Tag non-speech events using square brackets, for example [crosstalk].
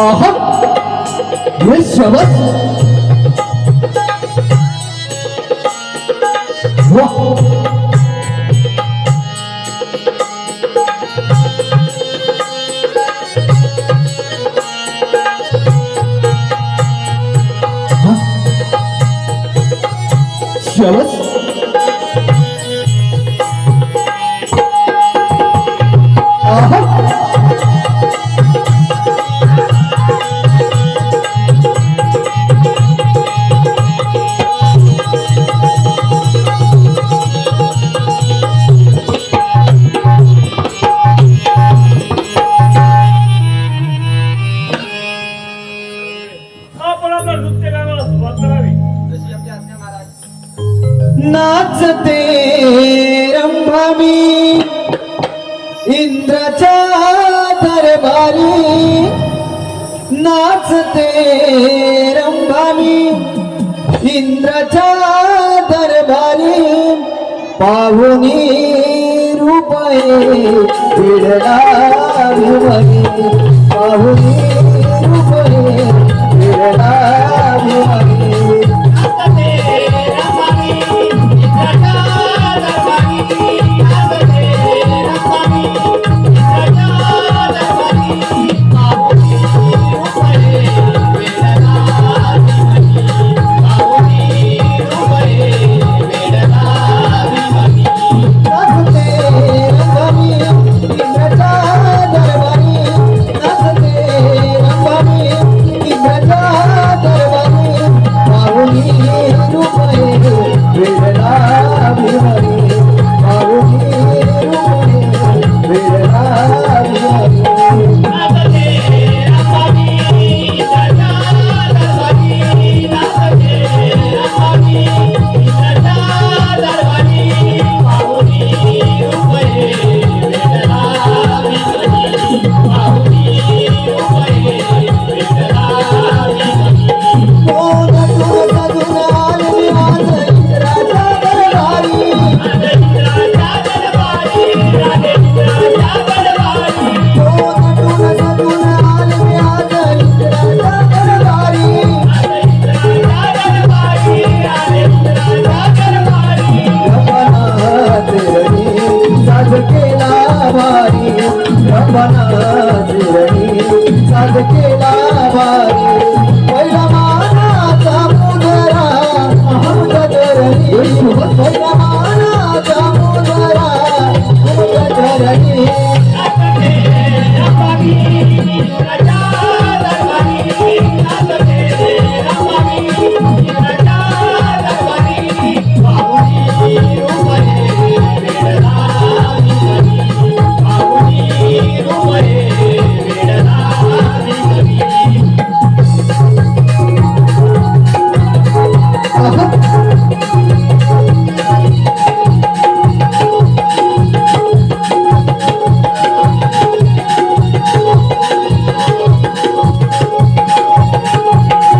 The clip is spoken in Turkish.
Aha! Yes yavaş. Vah! Yavaş. Aha! नाचते रंभामी. इंद्राच्या दरबारी. नाचते रंभामी. इंद्राच्या दरबारी. पाहुनी रूपये बिडला विवरी पाहुनी रूपये बिडला Happy birthday. Oh, [laughs]